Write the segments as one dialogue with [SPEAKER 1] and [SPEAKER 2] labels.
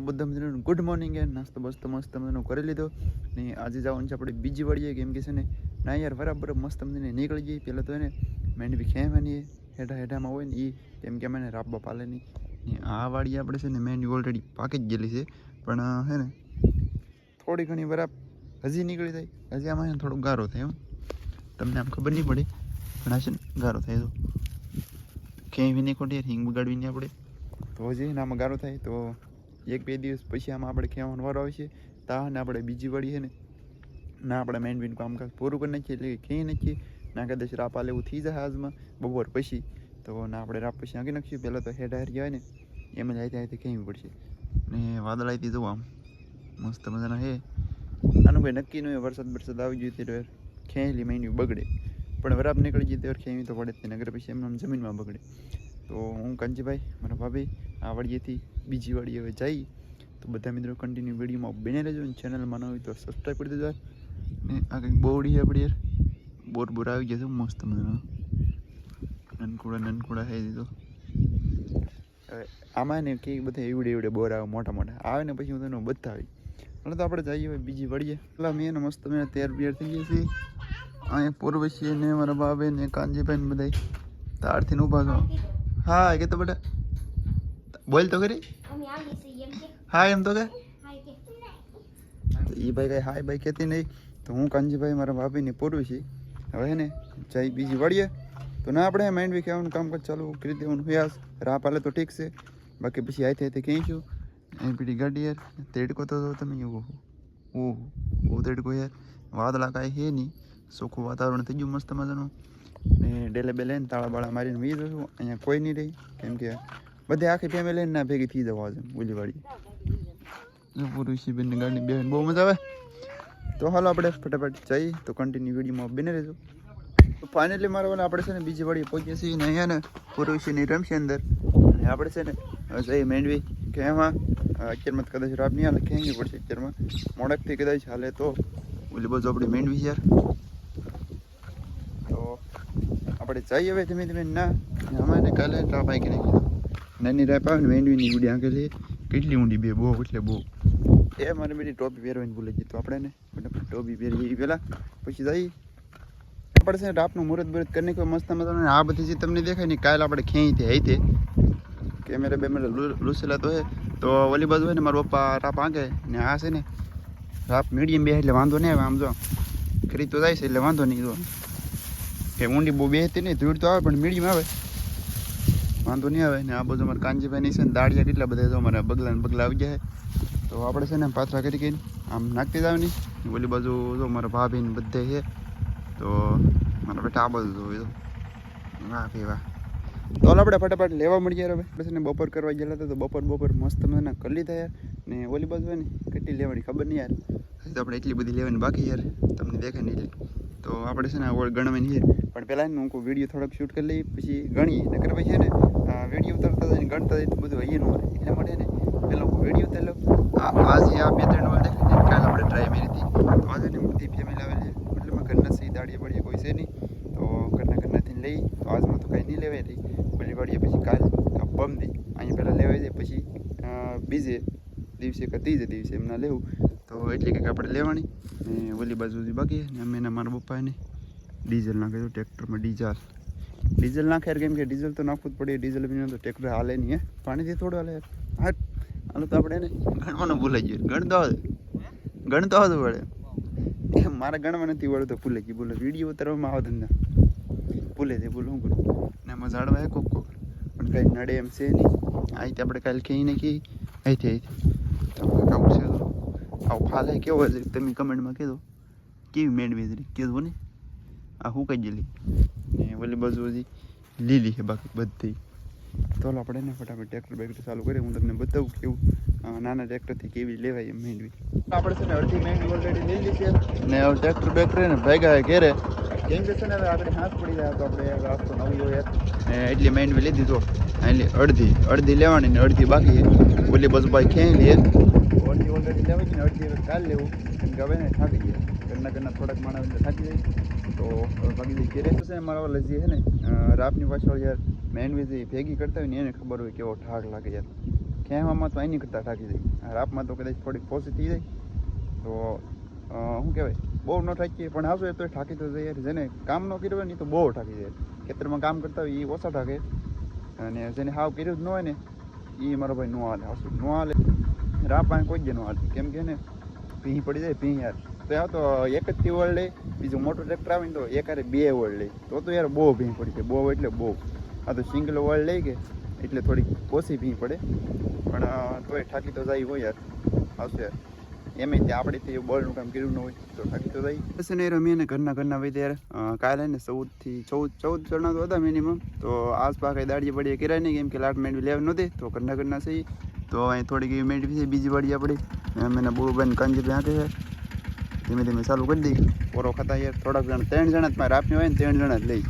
[SPEAKER 1] બધા મિત્રોને good morning and નાસ્તો બસ્તો મસ્ત મજાનો કરી લીધો. ને આજે જવાનું છે આપણે બીજી વાળીએ કેમ કે છે ને ના યાર બરાબર મસ્ત મજાને નીકળી જઈએ પહેલાં તો એને મેન્ડ બી એની હેઠા હેઠામાં હોય ને એ કેમ કે અમે રાબા પાલે નહીં. આ વાળી આપણે છે ને મેંડી ઓલરેડી પાકી જ ગયેલી છે. પણ હે ને, થોડી ઘણી બરાબર હજી નીકળી જાય. હજી આમાં છે થોડો ગારો થાય એમ. તમને આમ ખબર નહીં પડે, પણ છે ને ગારો થાય તો. ક્યાંય નહીં ખોટી હિંગ બગાડવી નહીં આપણે. તો હજી આમાં ગારો થાય તો એક, બે દિવસ પછી આમાં આપણે ખેવાનો વારો આવશે, તા ને આપણે બીજી વળી છે ને, ના આપણે મેન બીન કામકાજ પૂરું કરી નાખીએ, એટલે ખેઈ નાખીએ, ના કદાચ રાપ આલે એવું થઈ જાય હાજમાં બપોર પછી. તો ના આપણે રાપ પછી આંકી નાખીએ પહેલાં તો હેડ જાય ને, એમ જ આયતે આયતે ખેવી પડશે. ને વાદળ આયતી જવું આમ, મસ્ત મજાના હે. આનું કોઈ નક્કી નહીં વરસાદ વરસાદ આવી ગયો ત્યારે ખેલી મહિની બગડે. પણ વરાબ નીકળી જતી ખેવી તો પડે જ નગર પછી એમ જમીનમાં બગડે. તો હું કાંજીભાઈ, મારા ભાભી, આ વાડીએથી બીજી વાડી હવે જઈ તો બધા મિત્રો કન્ટિન્યુ વિડીયોમાં બને રહેજો અને ચેનલમાં ન હોય તો સબસ્ક્રાઈબ કરી દેજો. ને આ કંઈક બોવડી આપણી યાર. બોર બોર આવી ગયા છે, મસ્ત મજાનો. નનકુડા નનકુડા થઈ દીધો હવે આમાં ને કે બધા એવડે એવડે બોર આવે, મોટા મોટા. આવે ને પછી હું તને બતાવી એટલે તો આપણે જઈએ ભાઈ બીજી વળીએ એટલે મેં એને મસ્ત મેં તૈયાર બિયાર થઈ ગયા છીએ. અહીંયા પૂર્વશીએ ને મારા બાબે ને કાનજીભાઈ ને બધા તારથી ઊભા છો હા કે તો બેટા. બોલ તો ખરી
[SPEAKER 2] અમે આવી છીએ એમ કે.
[SPEAKER 1] હા એમ તો કે. તો એ ભાઈ કઈ હાય ભાઈ કહેતી નહીં. તો હું કાનજીભાઈ મારા ભાભીની પૂરવી છી હવે હે ને જઈ બીજી વળીએ. તો ના આપણે માઇન્ડ બી કહેવાનું કામકાજ ચાલુ કરી દેવાનું વ્યાસ રાહ પાલે તો ઠીક છે. બાકી પછી આઈ આયતે ક્યાંય છું. અહીં પીડી ગાડી યાર તેડકો તો તમે ઓહો. ઓહો બહુ તેડકો યાર. વાદળા કાંઈ હે નહીં. ચોખ્ખું વાતાવરણ થઈ ગયું મસ્ત મજાનું. ને ડેલે બે લઈને તાળા બાળા મારીને વી જશું. અહીંયા કોઈ નહીં રહી. કેમ કે બધે આખી ફેમિલી ના ભેગી થઈ જવા છે ઓલીવાળી પૂરું શિબિરની ગાડી બેન. બહુ મજા આવે. તો હાલો આપણે ફટાફટ જઈએ. તો કન્ટિન્યુ વિડીયોમાં બને રહેજો. તો ફાઇનલી મારા વાળા આપણે છે ને બીજી વાળી પહોંચીએ છીએ ને અહીંયા ને પુરુષીની રમશે અંદર. અને આપણે છે ને જઈએ મેંડવી. કે એમાં અત્યારમાં કદાચ રાબ નહીં હાલે, ખેંચવી પડશે અત્યારમાં. મોડકથી કદાચ હાલે તો ઓલી બાજુ આપણે મેંડવી યાર. આપણે જઈએ હવે ધીમે ધીમે ના. અમારે કાલે ટ્રાપ આવી કે નાખી નાની રાપ આવે ને મેંડવીની ઉડી આંકેલી કેટલી ઊંડી બે, બહુ એટલે બહુ. એ મારે બધી ટોપી પહેરવાની ભૂલી ગઈ આપણે ને ટોપી પહેરી પહેલાં. પછી જઈ. આપણે છે રાપનું મુહૂર્ત બુરત કરીને કોઈ મસ્ત મજાનું આ બધી જે તમને દેખાય ને કાલે આપણે ખેંચી હઈ તે. કેમેરા બેમેરા લૂસેલા તો હે. તો ઓલી બાજુ હોય ને મારા પપ્પા રાપ આંકે ને આ છે ને રાપ મીડિયમ બે એટલે વાંધો નહીં આવે આમ જો. ખરી તો જાય છે એટલે વાંધો નહીં જો. કે ઊંડી બહુ બેહતી નહીં, ધૂળ તો આવે પણ મીડિયમ આવે. વાંધો નહીં આવે. ને આ બધું અમારે કાંજીભાઈ નહીં છે ને દાળિયા કેટલા બધા તો અમારા બગલા બગલા આવી ગયા તો આપણે છે ને પાથરા કરી કરીને આમ નાખતી જ આવની ઓલી બાજુ જો મારા ભાભી ને બધે છે. તો મારા બેટા આ બધું જોયું વાહ ભાઈ વાહ. તો આપણે ફટાફટ લેવા મળી ગયા હવે. આપણે છે ને બપોર કરવા ગયેલા હતા તો બપોર બપોર મસ્ત મને કરી લીધા ને ઓલી બાજુ ને કેટલી લેવાની, ખબર નહીં યાર. તો આપણે એટલી બધી લેવાની બાકી યાર. તમને દેખાય નહીં તો આપણે છે ને આ ઓળ ગણવાની છે. પણ પહેલાં હું કોઈ વીડિયો થોડોક શૂટ કરી લઈએ, પછી ગણીએ. નકર પછી ને વીડિયો ઉતરતા જાય ગણતા જાય એટલું બધું અહીંયા નું હોય એના માટે ને પેલો વીડિયો તેલો આજે આ બે ત્રણ વાર દેખાય કાલે આપણે ટ્રાય મેરી હતી. તો આજે ને બધી ફેમિલી આવેલી એટલે મેં ઘરના સહી દાડીએ પડીએ કોઈ છે નહીં. તો ઘરના ઘરનાથી લઈ, તો આજમાં તો કંઈ નહીં લેવાય રહી. ઓલી પાડીએ પછી કાલ બમ દે. અહીંયા પહેલાં લેવાય જાય પછી બીજે દિવસે કે ત્રીજે દિવસે એમના લેવું. તો એટલી કંઈક આપણે લેવાની. ને ઓલી બાજુ સુધી બાકી. ને અમે એના મારા પપ્પાને ડીઝલ નાખે તો ટ્રેક્ટરમાં ડીઝલ. ડીઝલ નાખે કેમ કે ડીઝલ તો નાખવું જ પડે. ડીઝલ બી તો ટ્રેક્ટર હાલે નહીં પાણીથી થોડું હાલે હા હાલો તો આપણે એને ગણવાનું ભૂલાઈ ગયું. ગણતો આવે ગણતો હતો વળે. મારે ગણવા નથી વળતો ભૂલે ગયું. બોલો, વીડિયો ઉતારવામાં આવે ધંધા. ભૂલે છે, ભૂલ, હું કરું ને એમાં ઝાડવા કોક કોક. પણ કંઈ નડે એમ છે નહીં. અહીંથી આપણે કાલે કહી નાખી અહીંથી અહીંથી. તમને કામ છે. તો આવું ફાલે કેવો છે તમે કમેન્ટમાં કહેજો કેવી મેળવી છે કહેજો ને? આ હું કહી ગયેલી? ને ઓલી બાજુ હજી લીલી છે બાકી બધી. તો આપણે ને ફટાફટ ટ્રેક્ટર બેક્ટર ચાલુ કરીએ. હું તમને બતાવું કેવું નાના ટ્રેક્ટરથી કેવી લેવાય એમ મેળવી આપણે છે ને અડધી મેળવી ઓલરેડી લીધી છે. ને હવે ટ્રેક્ટર બેક્ટર ને ભેગા ઘેરે. કેમ કે છે ને આપણે હાથ પડી જાય તો આપણે રાસ્તો નવી હોય એટલી મેળવી લીધી તો. એટલે અડધી અડધી લેવાની ને અડધી બાકી ઓલી બાજુ ભાઈ ખેંચી લે. અડધી ઓલરેડી લેવાય છે ને અડધી વખત ચાલ લેવું. કેમ કે હવે ને થાકી ગયા ઘરના ઘરના થોડાક માણસ થાકી જાય. તો હવે ભાગી જઈ ઘેરે છે મારા ઓલા જે છે ને રાપની પાછળ યાર મેનવી જે ભેગી કરતા હોય ને એને ખબર હોય કેવો ઠાક લાગે યાર. ખેવામાં તો એની કરતાં થાકી જાય. રાપમાં તો કદાચ થોડીક પોસી થઈ જાય. તો શું કહેવાય? બહુ ન થાકીએ, પણ આવશે તો થાકી તો જાય જેને કામ ન કર્યું હોય ને તો બહુ થાકી જાય ખેતરમાં કામ કરતા હોય એ ઓછા થાકે. અને જેને હાવ કર્યું જ ન હોય ને, એ મારો ભાઈ ન હાલે. આવશે ન હાલે. રાપ પાણી કોઈ જ ન હાલે કેમ કે ને ભીં પડી જાય, પીહી યાર. તો આ તો એક જ ઓળ લે બીજું મોટું ટ્રેક્ટર આવે ને તો એક હારે બે વળ લે તો તો યાર બહુ ભીં પડી જાય બહુ એટલે બહુ. આ તો સિંગલ વળ લઈ કે એટલે થોડીક ઓછી ભીં પડે. પણ તોય થાકી તો જાય હોય યાર. આવશે. યાર એમ ત્યાં આપણે તે બોલનું કામ કર્યું ન હોય, તો થાકી તો જાય. બસ ને રમીએ ને ઘરના ઘરના ભાઈ ત્યારે કાલે ને ચૌદથી ચૌદ ચૌદ જણા તો હતા મિનિમમ તો આસપાસ કઈ દાડીએ પડીએ કર્યા નહીં, કેમ કે લાટ મેળવી લેવા નહોતી. તો ઘરના ઘરના સહી. તો અહીં થોડીક એવી મેળવી છે બીજી વાળી આપણી એમ એને બોલુભાઈ કાંજી હાથે છે. ધીમે ધીમે ચાલુ કરી દઈ પોરો ખાતા યાર થોડાક જણા ત્રણ જણા જ મારે આપની હોય ને ત્રણ જણા જ લઈ.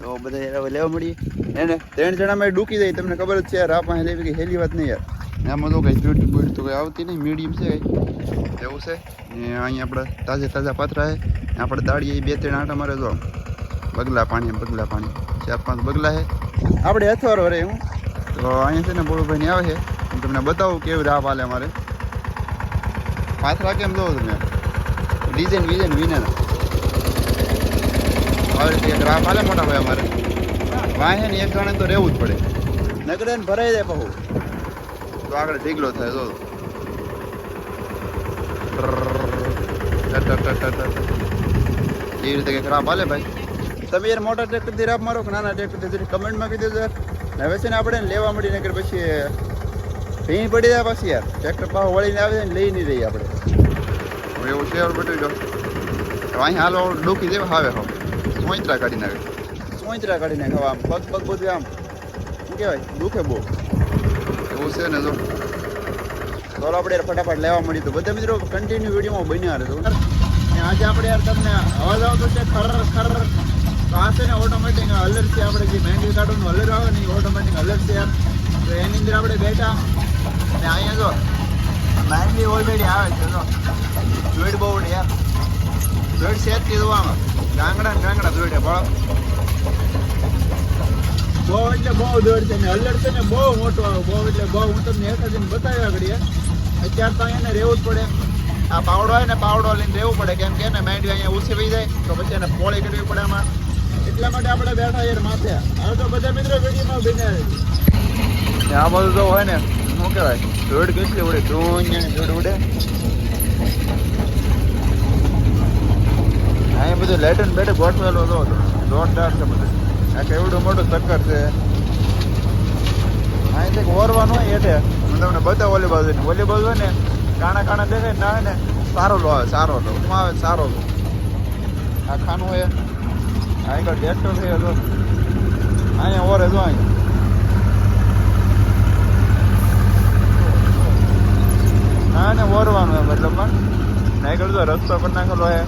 [SPEAKER 1] તો બધા હવે લેવા મળીએ. એને ત્રણ જણામાં ડૂકી જાય તમને ખબર જ છે યાર આ પાસે લેવી કઈ હેલી વાત નહીં યાર. આમાં તો કંઈ સ્પીડ સ્પીડ તો કંઈ આવતી નહીં મીડિયમ છે કંઈ. એવું છે. ને અહીંયા આપણે તાજા તાજા પાથરા છે. આપણે દાડીએ બે ત્રણ આંટા મારે જો. બગલા પાણી બગલા પાણી ચાર પાંચ બગલા છે. આપણે અથવારો રે હું. તો અહીંયા છે ને બોળુભાઈ ને આવે છે. હું તમને બતાવું કેવી રાહ હાલે અમારે. પાથરા કેમ જોવો તમે. ડિઝાઇન વિઝાઇન વિના આવી રીતે એક રાહ હાલે મોટા ભાઈ અમારે. વાહે ને એક જણે તો રહેવું જ પડે. નગડે ને ભરાઈ જાય બહુ. તો આગળ ઢીગલો થાય જો એ રીતે કંઈક રાપ હાલે ભાઈ. તમે યાર મોટા ટ્રેક્ટરથી રાપ મારો કે નાના ટ્રેક્ટરથી? કમેન્ટમાં કહી દેજો યાર. હવે છે ને આપણે લેવા મળીને કે પછી ભીણ પડી જાય પછી યાર. ટ્રેક્ટર પાછો વળીને આવે ને લઈ નહીં રહીએ આપણે. હવે એવું છે બટી જો અહીં હાલો ડૂકી દેવા આવે હો. સોંચરા કાઢીને આવે સોંચરા કાઢી નાખે આમ પગ પગ બધું આમ. શું કહેવાય? દુખે બહુ. એવું છે ને જો. ચાલો આપણે ફટાફટ લેવા મળી તો. બધા મિત્રો કન્ટિન્યુ વિડીયોમાં બન્યા અને આજે આપણે યાર તમને અવાજ આવતો છે ખર ખર. તો આ છે ને ઓટોમેટિક અલર છે. આપણે જે મહેંદી કાઢવાનું અલર આવે ને ઓટોમેટિક અલર છે તો એની અંદર આપણે બેઠા. અને અહીંયા જો મહેંદી ઓલરેડી આવે છે, જો. જોઈડ બહુ યાર જોઈડ છે જ કીધવામાં ગાંગડા ને ગાંગડા જોઈડે બળો બહુ એટલે બહુ દોડ છે ને અલર છે ને બહુ મોટો આવે. બહુ એટલે બહુ હું તમને એક જ બતાવ્યા ઘડીએ અત્યારે તો અહીંયા રહેવું જ પડે આ પાવડો હોય ને પાવડો લઈને રહેવું પડે. કેમ કે ને મેંડી અહીંયા ઉછી વહી જાય, તો પછી એને પોળી કરવી પડે આમાં. એટલા માટે આપણે બેઠા યાર માથે. હવે તો બધા મિત્રો વિડીયોમાં બન્યા આ બધું તો હોય ને, શું કહેવાય જોડ કેટલી ઉડે, ધૂન જોડ ઉડે. અહીંયા બધું લેટન બેટે ગોઠવેલો હતો. જોરદાર છે બધું. આ કેવડું મોટું ચક્કર છે. અહીં કંઈક ઓરવાનું હોય એટલે હું તમને બતાવું ઓલી બાજુ ઓલી બાજુ હોય ને, કાણા કાણા દેખાય ના હોય ને, સારો લો આવે, સારો લો. આવે, સારો લો. આ ખાનું હોય. આગળ ટ્રેક્ટર છે તો અહીંયા ઓર હજુ અહીંયા. હા, ને ઓરવાનું એમ મતલબ પણ. આગળ તો રસ્તો પણ નાખેલો હે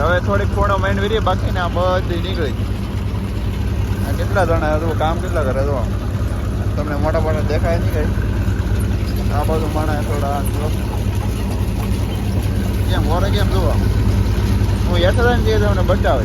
[SPEAKER 1] હવે થોડીક ખૂણો માઇન્ડ વીરી બાકી ને આ બધી નીકળી આ કેટલા જણા હતું કામ કેટલા કરે તો તમને મોટા મોટા દેખાય નહીં કઈ. આ બધું માણસ થોડા. કેમ વરે કેમ જુઓ? હું હેઠળ ને જે તમને બચાવે